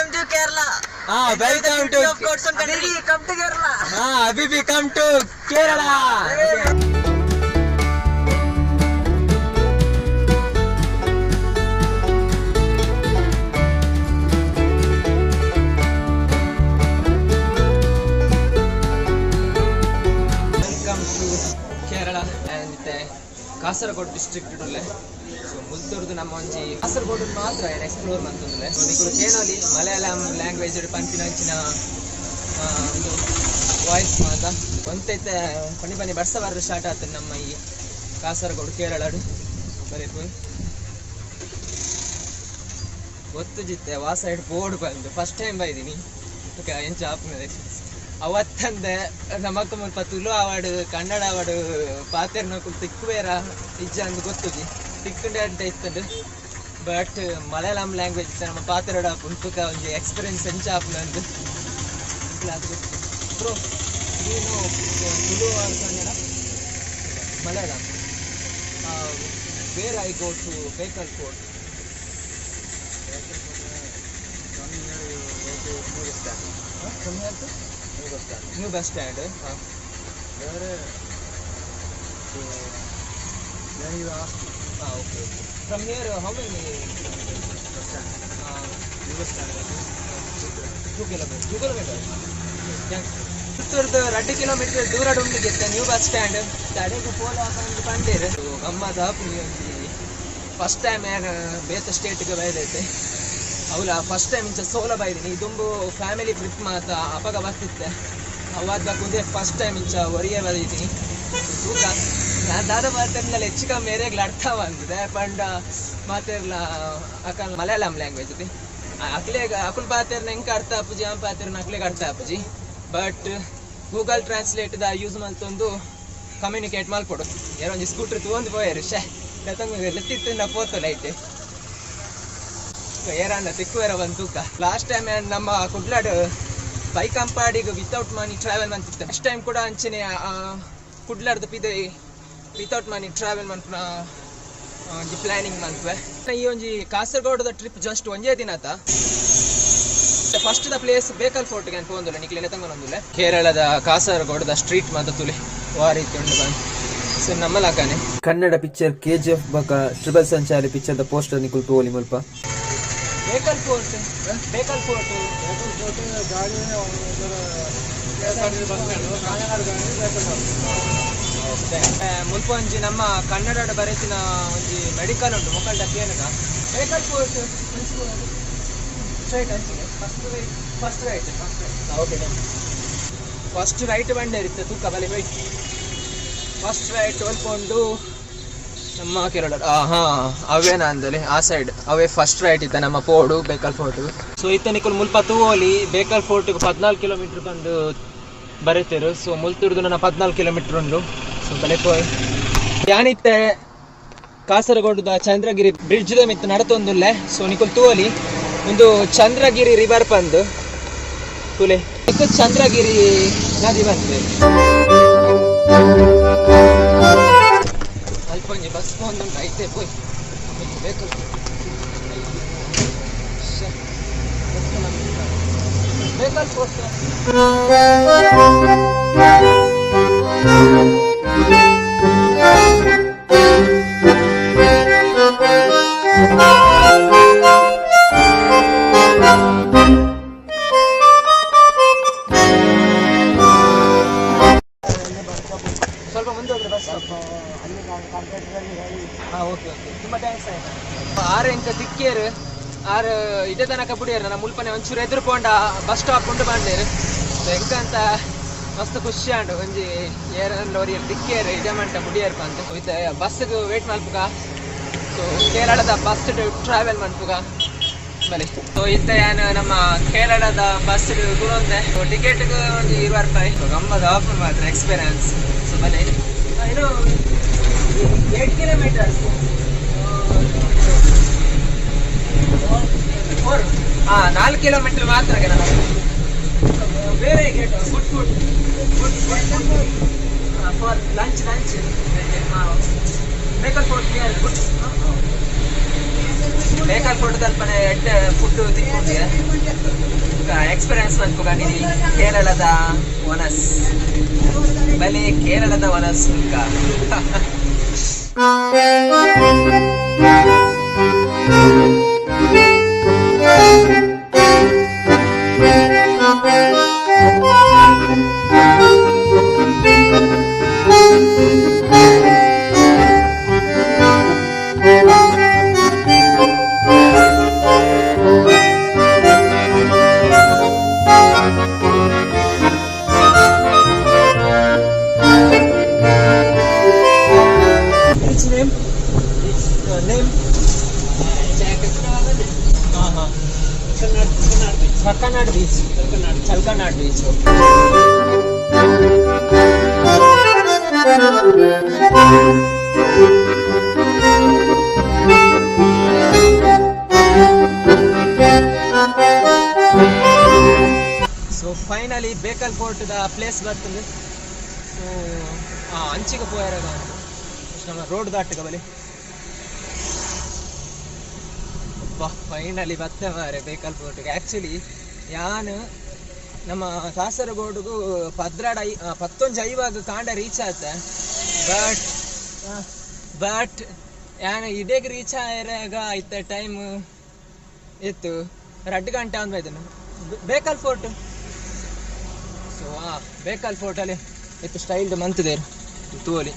Welcome to Kerala. ಹಾ welcome to come to Kerala ಹಾ ಅಬಿಬಿ come to Kerala welcome to Kerala ಮತ್ತೆ Kasaragod district ಉಳ್ಳೆ so ಮುಲ್ತೂರ್ದು ನಮ್ಮ ಒಂಜಿ ಕಾಸರಗೋಡು ಮಾತ್ರ ಎಕ್ಸ್ಪ್ಲೋರ್ ಮಂತಂದ್ರೆ ಸೊ ನಿಕುಲು ಕೇನೋಲಿ ಮಲಯಾಳಂ ಲ್ಯಾಂಗ್ವೇಜ್ ಪಂಪಿನಂಚಿನ ಆ, ಒಂದು ವಾಯ್ಸ್ ಮಾತ ಒಂತೈತೆ ಪನಿ ಪನಿ ಬರ್ಸ ಬರ ಸ್ಟಾರ್ಟ್ ಆಗ್ತದೆ ನಮ್ಮ ಈ ಕಾಸರಗೋಡು ಕೇರಳಡು ಬರೀ ಪೋಯ್ ಗೊತ್ತು ಜಿತ್ತೆ ವಾ ಸೈಡ್ ಬೋರ್ಡ್ ಬಂದು. ಫಸ್ಟ್ ಟೈಮ್ ಬೈದಿನಿ. ಎಂಚ ಆಪ್ನದೆ ಅವತ್ತಂದೆ ನಮಕ್ಕ ಮುಲ್ಪ ತುಳು ಅವಾರ್ಡ್ ಕನ್ನಡ ಅವಾರ್ಡ್ ಪಾತೆರ್ನ ತಿಕ್ಕುವೇರ ಇಜ್ಜ ಅಂದ್ ಗೊತ್ತುಜಿ ತಿಕ್ಕುಂಡೆ ಅಂತ ಇತ್ತದು ಬಟ್ ಮಲಯಾಳಂ ಲ್ಯಾಂಗ್ವೇಜ್ ನಮ್ಮ ಪಾತೆರಡ ಉಂಟುಕ ಒಂಜಿ ಎಕ್ಸ್ಪೀರಿಯನ್ಸ್ ಎಂಚ ಆಪ್ನಂದು ಅದು ಬ್ರೋ ನೀನು Tulu or Kannada Malayalam where I go to Bekal court new bus stand ಹಾಂ okay from here how many two kilometre two kilometre ಪುತ್ತೂರ್ದು ಎರಡು ಕಿಲೋಮೀಟರ್ ದೂರ ಉಂಡಿಗೆ ನ್ಯೂ ಬಸ್ ಸ್ಟ್ಯಾಂಡ್ ತಡೆಗೆ ಪೋಲ ಹಾಕೊಂಡು ಕಂಡೀರು ಗಮ್ಮತ್ ಆಪು ಫಸ್ಟ್ ಟೈಮ್ ಏನು ಬೇತ ಸ್ಟೇಟ್ಗೆ ಬೈದೈತೆ. ಅವಳ ಫಸ್ಟ್ ಟೈಮ್ ಇಂಚ ಸೋಲ ಬೈದಿನಿ. ಇದೊಂದು ಫ್ಯಾಮಿಲಿ ಟ್ರಿಪ್ ಮಾತ ಅಪಗ ಬರ್ತಿತ್ತೆ ಅವಾದ ಕುಂದೆ ಫಸ್ಟ್ ಟೈಮ್ ಇಂಚ ಒರಿಯೇ ಬರೀತೀನಿ ತೂಕ ನಾನು ದಾದ ಮಾತಾಡ್ನಲ್ಲ ಹೆಚ್ಚು ಕಮ್ಮಿ ಅರ್ಥ ಬಂದಿದೆ ಪಂಡ ಮಾತಾಡ್ಲ ಅಕಲ್ ಮಲಯಾಳಂ ಲ್ಯಾಂಗ್ವೇಜ್ ಇದೆ ಅಕ್ಲೆಗ್, ಅಕುಲ್ ಪಾತೆರ್ನ ಹೆಂಗೆ ಅರ್ಥ ಆಪುಜಿ ಆ ಪಾತೆರ್ನ ಅಕ್ಲೆಗ್ ಅರ್ಥ ಆಪುಜಿ. ಬಟ್ ಗೂಗಲ್ ಟ್ರಾನ್ಸ್ಲೇಟ್ ದ ಯೂಸ್ ಮಲ್ತೊಂದು ಕಮ್ಯುನಿಕೇಟ್ ಮಲ್ಪೊಡು ಯಾರೋ ಒಂದು ಸ್ಕೂಟ್ರ್ ತೊಗೊಂಡು ಪೋಯರು ಶೇ ಲೆತ್ತಿತ್ತು ನಾ ಪೋತು ಲೈಟ್. ಏರಾಂಡ ತಿಕ್ಕುವೆರ ಬಂತೂಕ ಲಾಸ್ಟ್ ಟೈಮ್ ನಮ್ಮ ಕುಡ್ಲಾಡ್ ಬೈಕ್ ಅಂಪಾಡಿಗೆ ವಿತೌಟ್ ಮನಿ ಟ್ರಾವೆಲ್ ಮಂತಿತ್ತು ನೆಕ್ಸ್ಟ್ ಟೈಮ್ ಕೂಡ ಅಂಚನೆ ಕುಡ್ಲಾಡ್ದು ಪಿದೆ ವಿತೌಟ್ ಮನಿ ಟ್ರಾವೆಲ್ ಮನ್ಪುನ ಒಂಜಿ ಪ್ಲಾನಿಂಗ್ ಮನ್ಪೆ ಈ ಒಂಜಿ ಕಾಸರಗೋಡದ ಟ್ರಿಪ್ ಜಸ್ಟ್ ಒಂಜೇ ದಿನ ಆತ ಫಸ್ಟ್ ದ ಪ್ಲೇಸ್ ಬೇಕಲ್ ಫೋರ್ಟ್ಗೆ ಅಂತ ಒಂದುಲ್ಲ ನಿಕ್ಲೆನೆ ತಂಗೊಂದುಲ್ಲ ಕೇರಳದ ಕಾಸರಗೋಡದ ಸ್ಟ್ರೀಟ್ ಮಾತ ತುಲಿ ವಾರಿ ಉಂಡು ಬಂದು. So ನಮ್ಮಲಾಕಾನೆ Kannada picture K G F ಬಕ ಟ್ರಿಬಲ್ ಸಂಚಾರಿ ಪಿಕ್ಚರ್ ದ ಪೋಸ್ಟರ್ ನಿಕುಲ್ ತೋಲಿ ಮುಲ್ಪ. ಬೇಕಲ್ ಫೋರ್ಟ್ ಬೇಕಲ್ ಫೋರ್ಟ್ ಮುಲ್ಪ ಒಂಜಿ ನಮ್ಮ ಕನ್ನಡ ಬರೆತಿನ ಒಂಜಿ ಮೆಡಿಕಲ್ ಉಂಟು, ಮುಖಂಡ ಕೇನಗ. Medical course straight first right first right okay first right ಬಂಡೆ ಇರುತ್ತೆ, ತೂಕ ಬಲಿ ಹೋಯ್. ಫಸ್ಟ್ ರೈಟ್ ಹೊಲ್ಕೊಂಡು ನಮ್ಮ ಕೇರಳ ಹಾ ಅವೇನ ಅಂದಲೆ ಆ ಸೈಡ್ ಅವೇ ಫಸ್ಟ್ ರೈಟ್ ಇತ್ತ ನಮ್ಮ ಪೋಡು ಬೇಕಲ್ ಫೋರ್ಟ್ ಸೊ ಇತ್ತ ನಿಕುಲ್ ಮುಲ್ಪ ತೂವೋಲಿ ಬೇಕಲ್ ಫೋರ್ಟ್ ಪದ್ನಾಲ್ಕು ಕಿಲೋಮೀಟರ್ ಬಂದು ಬರೀತಿರು. ಸೊ ಮುಲ್ತುರ್ದು ನನ್ನ ಪದ್ನಾಲ್ಕು ಕಿಲೋಮೀಟರ್ ಉಂಡು ಬಲೆಪೋಯ್ ಯಾನಿತ್ತೆ ಕಾಸರಗೋಡುದ ಚಂದ್ರಗಿರಿ ಬ್ರಿಡ್ಜ್ ಮಿತ್ತು ನಡತೊಂದುಲ್ಲೆ. ಸೊ ನಿಕುಲ್ ತೂವಲಿ, ಒಂದು ಚಂದ್ರಗಿರಿ ರಿವರ್ ಬಂದು ತುಲೆ ಇದು ಚಂದ್ರಗಿರಿ ನದಿ ಬಂತು ಅಲ್ಪ ಒಂಜಿ ಬಸ್ ಒಂದು ಐತೆ ಪೋಯ್. ಬೇಕು ಬೇಕಲ್ ಆರು ಎಂಕ ತಿಕ್ಕೇರು ಆರು ಇದೇ ತನಕ ಬಿಡಿಯರು ನನ್ನ ಮುಲ್ಪನೆ ಒಂಚೂರು ಎದುರುಕೊಂಡ ಬಸ್ ಸ್ಟಾಪ್ ಉಂಟು ಎಂಕ ಎಂಕಂತ ಮಸ್ತ್ ಖುಷಿ ಆಂಡು. ಒಂಜಿ ಏರ್ ಲೋರಿಯಲ್ಲಿ ತಿಕ್ಕೇರು ಇದೇ ಮಂಟ ಮುಡಿಯರು ಅಂತ ಇತ್ತ ಬಸ್ಸಿಗೆ ವೇಟ್ ಮಲ್ಪುಗ ಸೊ ಕೇರಳದ ಬಸ್ ಟ್ರಾವೆಲ್ ಮಾಡ್ಬೇಕ ಬಲಿ ಸೊ ಇತ್ತ ಏನು ನಮ್ಮ ಕೇರಳದ ಬಸ್ ಗುಣೊಂದೆ ಟಿಕೆಟ್ಗೆ ಒಂದು ಇರುವ ರೂಪಾಯಿ. ಗಮ್ಮದ ಆಫರ್ ಮಾತ್ರ ಎಕ್ಸ್ಪೀರಿಯನ್ಸ್ ಸೊ ಬಲಿ ಇನ್ನು ಏಟ್ ಕಿಲೋಮೀಟರ್ಸ್ ಹಾಂ ನಾಲ್ಕು ಕಿಲೋಮೀಟರ್ ಮಾತ್ರ ಬೇರೆ gate food food for lunch lunch Bekal food clear food Bekal food ತಲ್ಪನೆ ಎಡ್ ಫುಡ್ ತಿಕ್ಕೊಂಡಿದೆ ಎಕ್ಸ್ಪೀರಿಯನ್ಸ್ ಕಂಡಿನಿ ಕೇರಳದ ವನಸ್. ಬಲಿ ಕೇರಳದ ವನಸ್ ಚಕ್ಕನಾಡ್ beach Chalkanad beach so finally Bekal fort the place ಬರ್ತದೆ. ಸೊ ಅಂಚಿಗೆ ಪೋಯರಾಗ ರೋಡ್ ದಾಟಗ ಬಲಿ ಫೈನಲಿ ಬತ್ತೆ ಬೇಕಲ್ ಫೋರ್ಟ್ಗೆ ಆ್ಯಕ್ಚುಲಿ ಯಾನ್, ನಮ್ಮ ಕಾಸರಗೋಡುಗು ಪದ್ರಾಡ ಐ ಪತ್ತೊಂಜು ಐವಾಗ ಕಾಂಡ ರೀಚ್ ಆತ ಬಟ್ ಬಟ್ ಯಾನ್, ಇದೇಗ ರೀಚ್ ಆಯ್ರಾಗ ಇತ್ತ ಟೈಮ್ ಇತ್ತು. ರಡ್ ಗಂಟೆ ಆನ್ ಬೈದನು ಬೇಕಲ್ ಫೋರ್ಟ್ ಸೊ ಆ, ಬೇಕಲ್ ಫೋರ್ಟಲ್ಲಿ ಇತ್ತು ಸ್ಟೈಲ್ಡ್ ಮಂತದೇರು, ತೂವಲಿ.